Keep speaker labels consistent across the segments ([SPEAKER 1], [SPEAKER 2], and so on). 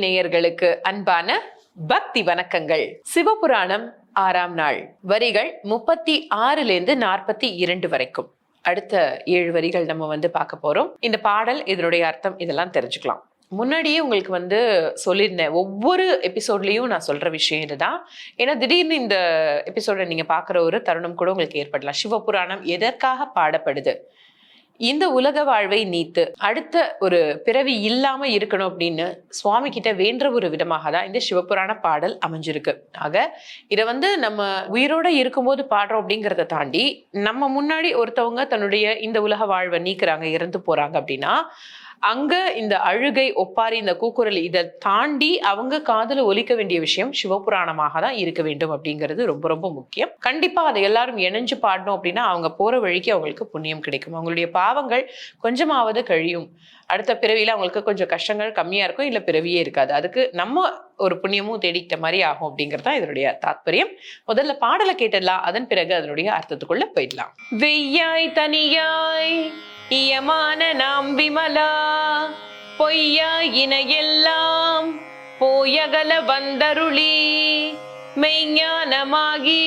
[SPEAKER 1] நேயர்களுக்கு அன்பான பக்தி வணக்கங்கள். சிவபுராணம் ஆறாம் நாள் வரிகள் முப்பத்தி ஆறுலேருந்து நாற்பத்தி இரண்டு வரைக்கும். அடுத்த ஏழு வரிகள் நம்ம வந்து பார்க்க போறோம். இந்த பாடல் இதனுடைய அர்த்தம் இதெல்லாம் தெரிஞ்சுக்கலாம். முன்னாடியே உங்களுக்கு வந்து சொல்லியிருந்தேன் ஒவ்வொரு எபிசோட்லேயும் நான் சொல்ற விஷயம் இதுதான். ஏன்னா திடீர்னு இந்த எபிசோடை நீங்க பார்க்குற ஒரு தருணம் கூட உங்களுக்கு ஏற்படலாம். சிவபுராணம் எதற்காக பாடப்படுது? இந்த உலக வாழ்வை நீத்து அடுத்த ஒரு பிறவி இல்லாம இருக்கணும் அப்படின்னு சுவாமி கிட்ட வேண்ட ஒரு விதமாக தான் இந்த சிவபுராண பாடல் அமைஞ்சிருக்கு. ஆக இதை வந்து நம்ம உயிரோட இருக்கும்போது பாடுறோம் அப்படிங்கிறத தாண்டி நம்ம முன்னாடி ஒருத்தவங்க தன்னுடைய இந்த உலக வாழ்வை நீக்குறாங்க இறந்து போறாங்க அப்படின்னா அங்க இந்த அழுகை ஒப்பாரி இந்த கூக்குரல் இதை தாண்டி அவங்க காதல ஒலிக்க வேண்டிய விஷயம் சிவபுராணமாக தான் இருக்க வேண்டும் அப்படிங்கிறது ரொம்ப ரொம்ப முக்கியம். கண்டிப்பா அதை எல்லாரும் இணைஞ்சு பாடணும் அப்படின்னா அவங்க போற வழிக்கு அவங்களுக்கு புண்ணியம் கிடைக்கும். அவங்களுடைய பாவங்கள் கொஞ்சமாவது கழியும். அடுத்த பிறவியில அவங்களுக்கு கொஞ்சம் கஷ்டங்கள் கம்மியா இருக்கும் இல்ல பிறவியே இருக்காது. அதுக்கு நம்ம ஒரு புண்ணியமும் தேடிக்கிட்ட மாதிரி ஆகும் அப்படிங்கிறது தான் இதனுடைய தாத்பரியம். முதல்ல பாடலை கேட்டுடலாம் அதன் பிறகு அதனுடைய அர்த்தத்துக்குள்ள போயிடலாம். வெய்யாய் தனியாய் இயமான நாம் விமலா பொய்யா இன எல்லாம் போயகல வந்தருளி மெய்ஞானமாகி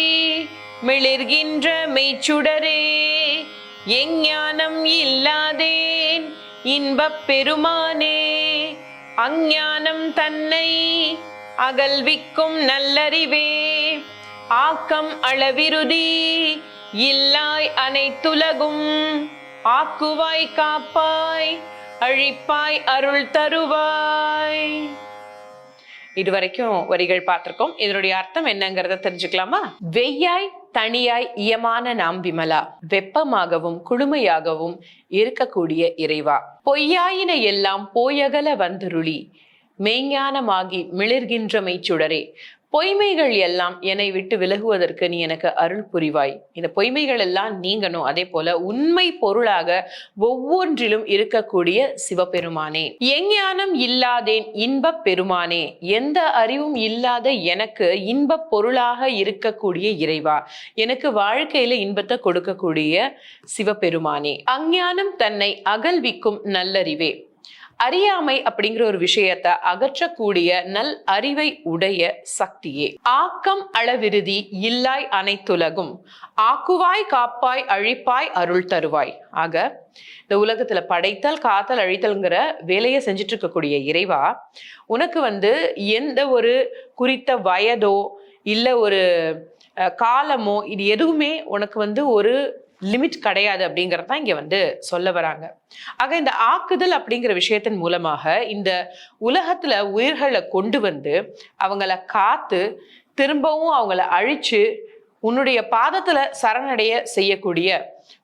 [SPEAKER 1] மிளிர்கின்ற மெய்ச்சுடரே எஞ்ஞானம் இல்லாதேன் இன்பப் பெருமானே அஞ்ஞானம் தன்னை அகல்விக்கும் நல்லறிவே ஆக்கம் அளவிருதி இல்லாய் அனைத்துலகும் ஆக்குவாய் காப்பாய் அழிப்பாய் அருள் தருவாய். இதுவரைக்கும் வரிகள் பார்த்திருக்கோம். இதனுடைய அர்த்தம் என்னங்கிறத தெரிஞ்சுக்கலாமா? வெய்யாய் தனியாய் இயமான நாம் விமலா. வெப்பமாகவும் குளுமையாகவும் இருக்கக்கூடிய இறைவா. பொய்யாயின எல்லாம் போயகல வந்துருளி. மெய்ஞானமாகி மிளிர்கின்ற சுடரே பொய்மைகள் எல்லாம் என்னை விட்டு விலகுவதற்கு நீ எனக்கு அருள் புரிவாய். இந்த பொய்மைகள் எல்லாம் நீங்கணும். அதே போல உண்மை பொருளாக ஒவ்வொன்றிலும் இருக்கக்கூடிய சிவபெருமானே. எஞ்ஞானம் இல்லாதேன் இன்பப் பெருமானே. எந்த அறிவும் இல்லாத எனக்கு இன்பப் பொருளாக இருக்கக்கூடிய இறைவா. எனக்கு வாழ்க்கையில இன்பத்தை கொடுக்கக்கூடிய சிவபெருமானே. அஞ்ஞானம் தன்னை அகல்விக்கும் நல்லறிவே. அறியாமை அப்படிங்கிற ஒரு விஷயத்தை அகற்றக்கூடிய நல் அறிவை உடைய சக்தியே. ஆக்கம் அளவிருதி இல்லாய் அனைத்துலகும். ஆக்குவாய் காப்பாய் அழிப்பாய் அருள் தருவாய். ஆக இந்த உலகத்துல படைத்தல் காத்தல் அழித்தல்ங்கிற வேலையை செஞ்சுட்டு இருக்கக்கூடிய இறைவா உனக்கு வந்து எந்த ஒரு குறித்த வயதோ இல்ல ஒரு காலமோ இது எதுவுமே உனக்கு வந்து ஒரு லிமிட் கிடையாது அப்படிங்கிறது தான் இங்கே வந்து சொல்ல வராங்க. ஆக இந்த ஆக்குதல் அப்படிங்கிற விஷயத்தின் மூலமாக இந்த உலகத்தில் உயிர்களை கொண்டு வந்து அவங்கள காத்து திரும்பவும் அவங்கள அழிச்சு உன்னுடைய பாதத்தில் சரணடைய செய்யக்கூடிய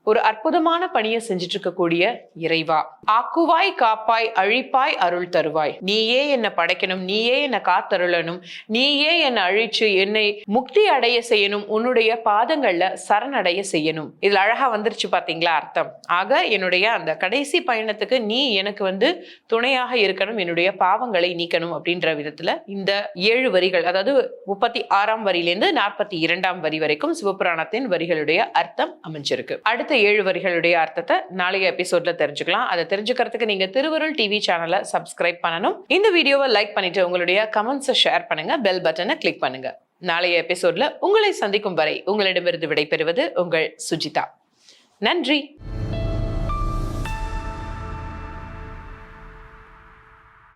[SPEAKER 1] ஒரு அற்புதமான பணியை செஞ்சுட்டு இருக்கக்கூடிய இறைவா. ஆக்குவாய் காப்பாய் அழிப்பாய் அருள் தருவாய். நீயே என்னை படைக்கணும் நீயே என்னை காத்தருளணும் நீயே என்னை அழிச்சு என்னை முக்தி அடைய செய்யணும் உன்னுடைய பாதங்கள்ல சரணடைய செய்யணும். இதுல அழகா வந்துருச்சு பாத்தீங்களா அர்த்தம். ஆக என்னுடைய அந்த கடைசி பயணத்துக்கு நீ எனக்கு வந்து துணையாக இருக்கணும் என்னுடைய பாவங்களை நீக்கணும் அப்படின்ற விதத்துல இந்த ஏழு வரிகள் அதாவது முப்பத்தி ஆறாம் வரியிலிருந்து நாற்பத்தி இரண்டாம் வரி வரைக்கும் சிவபுராணத்தின் வரிகளுடைய அர்த்தம் அமைஞ்சிருக்கு. அடுத்த ஏழு வரிகளுடைய அர்த்தத்தை நாளைய எபிசோட்ல தெரிஞ்சுக்கலாம். அதை தெரிஞ்சுக்கிறதுக்கு நீங்க திருவருள் டிவி சேனலை சப்ஸ்கிரைப் பண்ணணும். இந்த வீடியோவை லைக் பண்ணிட்டு உங்களுடைய கமெண்ட்ஸை ஷேர் பண்ணுங்க. பெல் பட்டனை கிளிக் பண்ணுங்க. நாளைய எபிசோட்ல உங்களை சந்திக்கும் வரை உங்களிடமிருந்து விடைபெறுவது உங்கள் சுஜிதா. நன்றி!